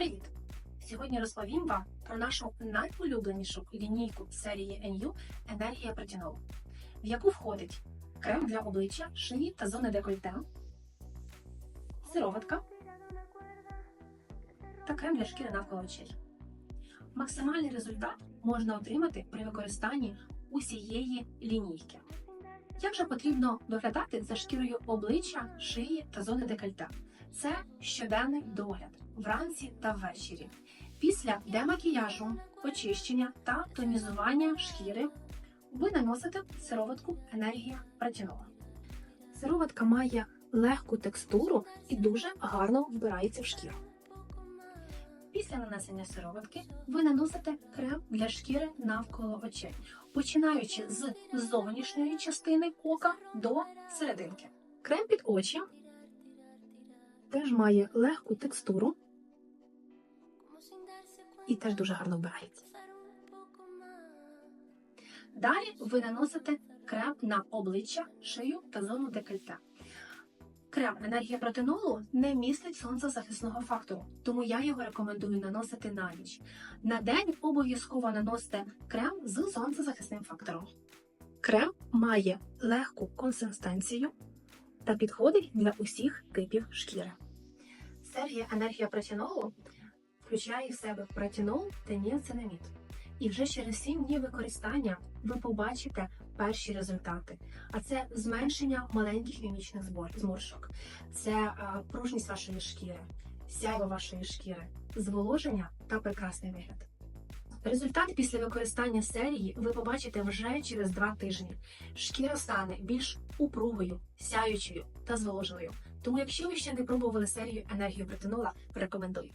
Привіт! Сьогодні розповім вам про нашу найулюбленішу лінійку серії NU Енергія Претінол, в яку входить крем для обличчя, шиї та зони декольте, сироватка та крем для шкіри навколо очей. Максимальний результат можна отримати при використанні усієї лінійки. Як же потрібно доглядати за шкірою обличчя, шиї та зони декольте? Це щоденний догляд вранці та ввечері. Після демакіяжу, очищення та тонізування шкіри ви наносите сироватку енергія пратінола. Сироватка має легку текстуру і дуже гарно вбирається в шкіру. Після нанесення сироватки ви наносите крем для шкіри навколо очей, починаючи з зовнішньої частини ока до серединки. Крем під очі теж має легку текстуру і теж дуже гарно вбирається. Далі ви наносите крем на обличчя, шию та зону декольте. Крем енергія протинолу не містить сонцезахисного фактору, тому я його рекомендую наносити на ніч. На день обов'язково наносите крем з сонцезахисним фактором. Крем має легку консистенцію та підходить для усіх типів шкіри. Серія енергія протинолу включає в себе протинол та ніацинамід. І вже через 7 днів використання ви побачите перші результати. А це зменшення маленьких мімічних зморшок, це е, пружність вашої шкіри, сяйво вашої шкіри, зволоження та прекрасний вигляд. Результат після використання серії ви побачите вже через 2 тижні. Шкіра стане більш упругою, сяючою та зволоженою. Тому, якщо ви ще не пробували серію енергію претинола, рекомендую.